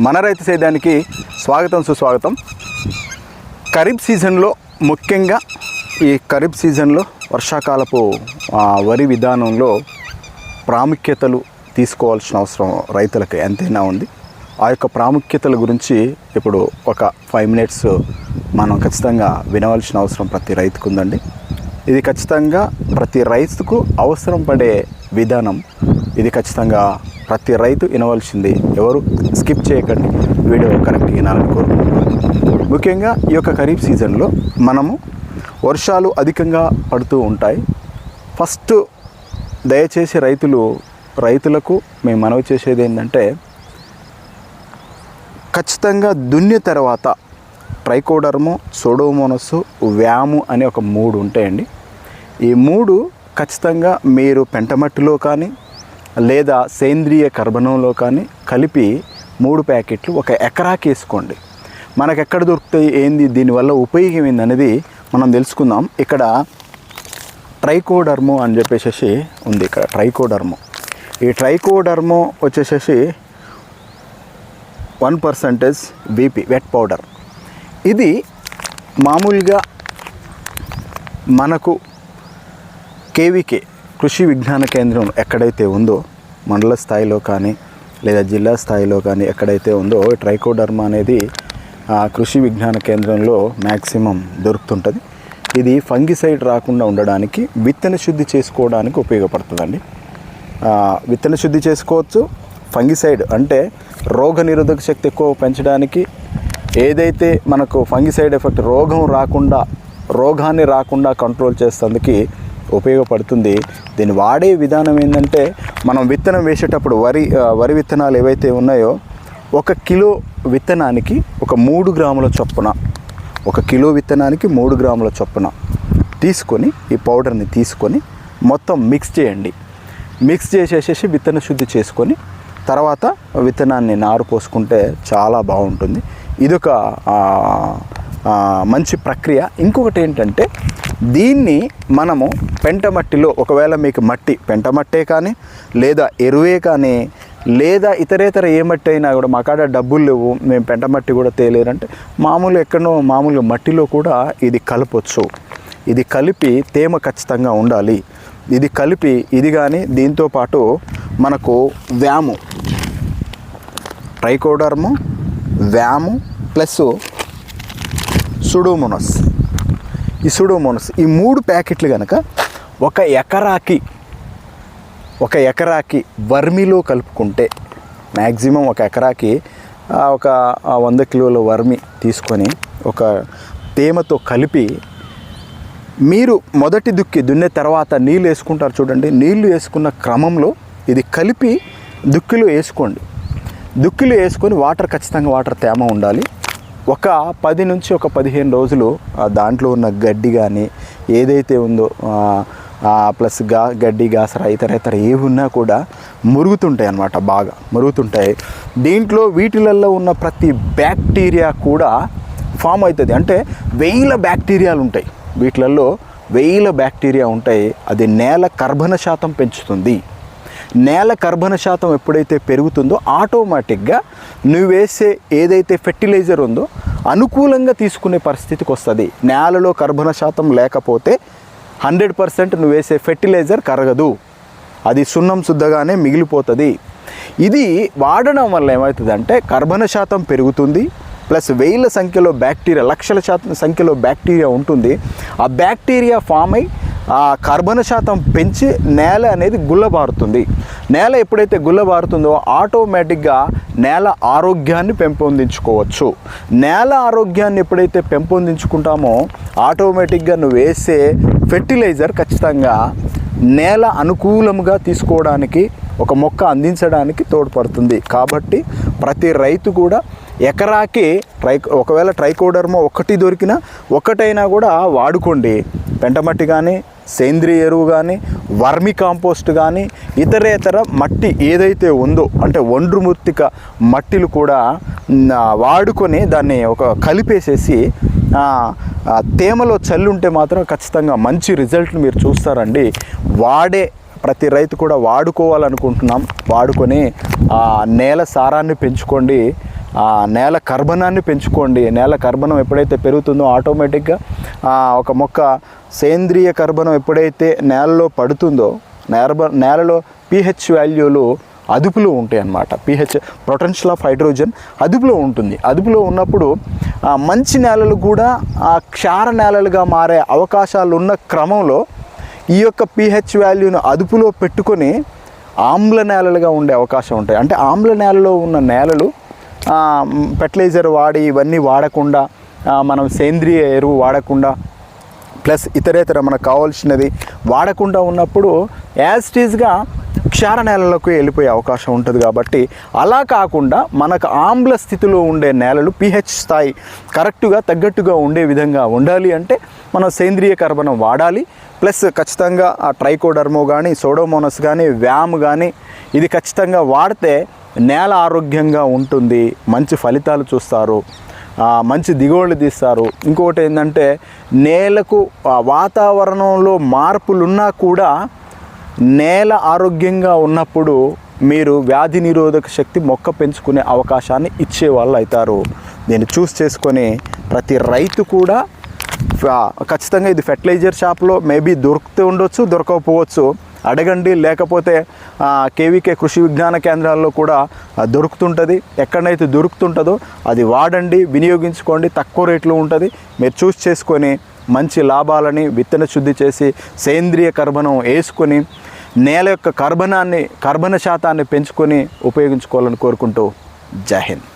మన రైతు సేద్యానికి స్వాగతం సుస్వాగతం. ఖరీఫ్ సీజన్లో ముఖ్యంగా ఈ ఖరీఫ్ సీజన్లో వర్షాకాలపు ఆ, వరి విధానంలో ప్రాముఖ్యతలు తీసుకోవాల్సిన అవసరం రైతులకు ఎంతైనా ఉంది. ఆ యొక్క ప్రాముఖ్యతల గురించి ఇప్పుడు ఒక ఫైవ్ మినిట్స్ మనం ఖచ్చితంగా వినవలసిన అవసరం ప్రతి రైతుకు ఉందండి ఇది ఖచ్చితంగా ప్రతి రైతుకు అవసరం పడే విధానం. ఇది ఖచ్చితంగా ప్రతి రైతు వినవలసింది ఎవరు స్కిప్ చేయకండి. వీడియో కరెక్ట్ వినాలని కోరుకుంటున్నాను. ముఖ్యంగా ఈ యొక్క ఖరీఫ్ సీజన్లో మనము వర్షాలు అధికంగా పడుతూ ఉంటాయి. ఫస్ట్ దయచేసి రైతులు రైతులకు మేము మనవి చేసేది ఏంటంటే ఖచ్చితంగా దున్ని తర్వాత ట్రైకోడర్ము సోడోమోనస్ వ్యాము అనే ఒక మూడు ఉంటాయండి. ఈ మూడు ఖచ్చితంగా మీరు పెంటమట్టిలో కానీ లేదా సేంద్రియ కర్బనంలో కానీ కలిపి మూడు ప్యాకెట్లు ఒక ఎకరాకి వేసుకోండి. మనకు ఎక్కడ దొరుకుతాయి ఏంది దీనివల్ల ఉపయోగం ఏంది అనేది మనం తెలుసుకుందాం. ఇక్కడ ట్రైకోడర్మో అని చెప్పేసి ఉంది ఇక్కడ ట్రైకోడర్మో. ఈ ట్రైకోడర్మో వచ్చేసేసి one percentage BP wet powder. ఇది మామూలుగా మనకు కేవీకే కృషి విజ్ఞాన కేంద్రం ఎక్కడైతే ఉందో మండల స్థాయిలో కానీ లేదా జిల్లా స్థాయిలో కానీ ఎక్కడైతే ఉందో ట్రైకోడర్మా అనేది ఆ కృషి విజ్ఞాన కేంద్రంలో మ్యాక్సిమం దొరుకుతుంటుంది. ఇది ఫంగిసైడ్ రాకుండా ఉండడానికి విత్తన శుద్ధి చేసుకోవడానికి ఉపయోగపడుతుందండి. విత్తన శుద్ధి చేసుకోవచ్చు. ఫంగిసైడ్ అంటే రోగ నిరోధక శక్తి ఎక్కువ పెంచడానికి ఏదైతే మనకు ఫంగిసైడ్ ఎఫెక్ట్ రోగం రాకుండా రోగాన్ని రాకుండా కంట్రోల్ చేసేందుకు ఉపయోగపడుతుంది. దీన్ని వాడే విధానం ఏంటంటే మనం విత్తనం వేసేటప్పుడు వరి వరి విత్తనాలు ఏవైతే ఉన్నాయో ఒక కిలో విత్తనానికి ఒక మూడు గ్రాముల చొప్పున ఒక కిలో విత్తనానికి మూడు గ్రాముల చొప్పున తీసుకొని ఈ పౌడర్ని తీసుకొని మొత్తం మిక్స్ చేయండి. మిక్స్ చేసేసేసి విత్తన శుద్ధి చేసుకొని తర్వాత విత్తనాన్ని నారు పోసుకుంటే చాలా బాగుంటుంది. ఇదొక ఒక మంచి ప్రక్రియ. ఇంకొకటి ఏంటంటే దీన్ని మనము పెంట మట్టిలో ఒకవేళ మీకు మట్టి పెంట మట్టే కానీ లేదా ఎరువే కానీ లేదా ఇతరేతర ఏ మట్టి అయినా కూడా మా కాడ డబ్బులు లేవు మేము పెంట మట్టి కూడా తేలేరంటే మామూలు ఎక్కడో మామూలుగా మట్టిలో కూడా ఇది కలపొచ్చు. ఇది కలిపి తేమ ఖచ్చితంగా ఉండాలి. ఇది కలిపి ఇది కానీ దీంతో పాటు మనకు వ్యాము ట్రైకోడర్ము వ్యాము ప్లస్ సుడోమోనస్. ఈ సుడోమోనస్ ఈ మూడు ప్యాకెట్లు కనుక ఒక ఎకరాకి ఒక ఎకరాకి వర్మిలో కలుపుకుంటే మ్యాక్సిమం ఒక ఎకరాకి ఒక వంద కిలోల వర్మి తీసుకొని ఒక తేమతో కలిపి మీరు మొదటి దుక్కి దున్నే తర్వాత నీళ్ళు వేసుకుంటారు చూడండి. నీళ్ళు వేసుకున్న క్రమంలో ఇది కలిపి దుక్కిలో వేసుకోండి. దుక్కిలో వేసుకొని వాటర్ ఖచ్చితంగా వాటర్ తేమ ఉండాలి. ఒక పది నుంచి ఒక పదిహేను రోజులు దాంట్లో ఉన్న గడ్డి కానీ ఏదైతే ఉందో ప్లస్గా గడ్డి గాసర ఇతర ఇతర ఏవి ఉన్నా కూడా మురుగుతుంటాయి అన్నమాట బాగా మురుగుతుంటాయి. దీంట్లో వీటిలల్లో ఉన్న ప్రతి బ్యాక్టీరియా కూడా ఫామ్ అవుతుంది. అంటే వేల బ్యాక్టీరియాలు ఉంటాయి. వీటిలలో వేల బ్యాక్టీరియా ఉంటాయి. అది నేల కర్బన శాతం పెంచుతుంది. నేల కర్బన శాతం ఎప్పుడైతే పెరుగుతుందో ఆటోమేటిక్గా నువ్వు వేసే ఏదైతే ఫెర్టిలైజర్ ఉందో అనుకూలంగా తీసుకునే పరిస్థితికి వస్తుంది. నేలలో కర్బన శాతం లేకపోతే హండ్రెడ్ పర్సెంట్ నువ్వు వేసే ఫెర్టిలైజర్ కరగదు. అది సున్నం శుద్ధగానే మిగిలిపోతుంది. ఇది వాడడం వల్ల ఏమవుతుందంటే కర్బన శాతం పెరుగుతుంది ప్లస్ వేల సంఖ్యలో బ్యాక్టీరియా లక్షల శాతం సంఖ్యలో బ్యాక్టీరియా ఉంటుంది. ఆ బ్యాక్టీరియా ఫామ్ అయి ఆ కర్బన శాతం పెంచి నేల అనేది గుల్లబారుతుంది. నేల ఎప్పుడైతే గుల్లబారుతుందో ఆటోమేటిక్గా నేల ఆరోగ్యాన్ని పెంపొందించుకోవచ్చు. నేల ఆరోగ్యాన్ని ఎప్పుడైతే పెంపొందించుకుంటామో ఆటోమేటిక్గా నువ్వు వేసే ఫెర్టిలైజర్ ఖచ్చితంగా నేల అనుకూలంగా తీసుకోవడానికి ఒక మొక్క అందించడానికి తోడ్పడుతుంది. కాబట్టి ప్రతి రైతు కూడా ఎకరాకి ట్రై ఒకవేళ ట్రైకోడర్మో ఒకటి దొరికినా ఒకటైనా కూడా వాడుకోండి. పెంటమట్టి కానీ సేంద్రియ ఎరువు కానీ వర్మి కాంపోస్ట్ కానీ ఇతరేతర మట్టి ఏదైతే ఉందో అంటే ఒండ్రు మృత్తిక మట్టిలు కూడా వాడుకొని దాన్ని ఒక కలిపేసేసి తేమలో చల్లుంటే మాత్రం ఖచ్చితంగా మంచి రిజల్ట్ని మీరు చూస్తారండి. వాడే ప్రతి రైతు కూడా వాడుకోవాలనుకుంటున్నాం. వాడుకొని ఆ నేల సారాన్ని పెంచుకోండి. ఆ నేల కర్బనాన్ని పెంచుకోండి. నేల కర్బనం ఎప్పుడైతే పెరుగుతుందో ఆటోమేటిక్గా ఒక మొక్క సేంద్రియ కర్బనం ఎప్పుడైతే నేలలో పడుతుందో నేరబ నేలలో పిహెచ్ వాల్యూలు అదుపులో ఉంటాయి అన్నమాట పిహెచ్ పొటెన్షియల్ ఆఫ్ హైడ్రోజన్ అదుపులో ఉంటుంది. అదుపులో ఉన్నప్పుడు మంచి నేలలు కూడా ఆ క్షార నేలలుగా మారే అవకాశాలు ఉన్న క్రమంలో ఈ యొక్క పిహెచ్ వాల్యూను అదుపులో పెట్టుకొని ఆమ్ల నేలలుగా ఉండే అవకాశం ఉంటాయి. అంటే ఆమ్ల నేలలో ఉన్న నేలలు ఫెర్టిలైజర్ వాడి ఇవన్నీ వాడకుండా మనం సేంద్రియ ఎరువు వాడకుండా ప్లస్ ఇతరేతర మనకు కావాల్సినది వాడకుండా ఉన్నప్పుడు యాజ్ టీజ్గా క్షార నేలలకు వెళ్ళిపోయే అవకాశం ఉంటుంది కాబట్టి అలా కాకుండా మనకు ఆమ్ల స్థితిలో ఉండే నేలలు పిహెచ్ స్థాయి కరెక్ట్గా తగ్గట్టుగా ఉండే విధంగా ఉండాలి అంటే మనం సేంద్రియ కర్బనం వాడాలి. ప్లస్ ఖచ్చితంగా ఆ ట్రైకోడర్మో కానీ సోడోమోనస్ కానీ వ్యామ్ కానీ ఇది ఖచ్చితంగా వాడితే నేల ఆరోగ్యంగా ఉంటుంది మంచి ఫలితాలు చూస్తారు మంచి దిగుబడులు తీస్తారు. ఇంకొకటి ఏంటంటే నేలకు వాతావరణంలో మార్పులున్నా కూడా నేల ఆరోగ్యంగా ఉన్నప్పుడు మీరు వ్యాధి నిరోధక శక్తి మొక్క పెంచుకునే అవకాశాన్ని ఇచ్చే వాళ్ళు అవుతారు. దీన్ని చూస్ చేసుకొని ప్రతి రైతు కూడా ఖచ్చితంగా ఇది ఫెర్టిలైజర్ షాప్లో మేబీ దొరుకుతూ ఉండొచ్చు దొరకకపోవచ్చు. అడగండి. లేకపోతే కేవీకే కృషి విజ్ఞాన కేంద్రాల్లో కూడా దొరుకుతుంటుంది. ఎక్కడైతే దొరుకుతుంటుందో అది వాడండి వినియోగించుకోండి తక్కువ రేట్లో ఉంటుంది. మీరు చూస్ చేసుకొని మంచి లాభాలని విత్తన శుద్ధి చేసి సేంద్రియ కర్బనం వేసుకొని నేల యొక్క కర్బనాన్ని కర్బన శాతాన్ని పెంచుకొని ఉపయోగించుకోవాలని కోరుకుంటూ జై హింద్.